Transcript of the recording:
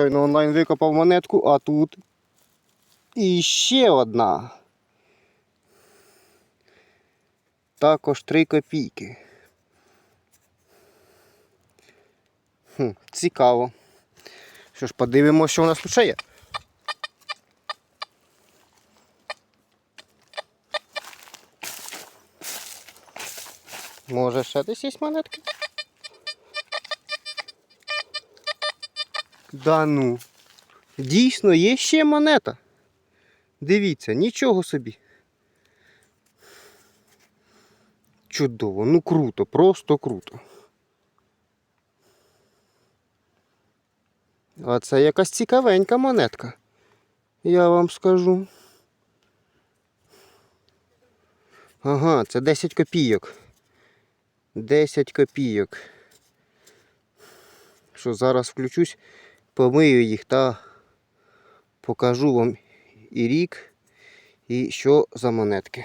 Щойно онлайн викопав монетку, а тут іще одна. Також 3 копійки. Хм, цікаво. Що ж, подивимося, що у нас тут ще є. Може ще десь є монетки? Да ну. Дійсно, є ще монета. Дивіться, нічого собі. Чудово, ну круто, просто круто. А це якась цікавенька монетка. Я вам скажу. Ага, це 10 копійок. 10 копійок. Що зараз включусь, помию їх та покажу вам і рік, і що за монетки.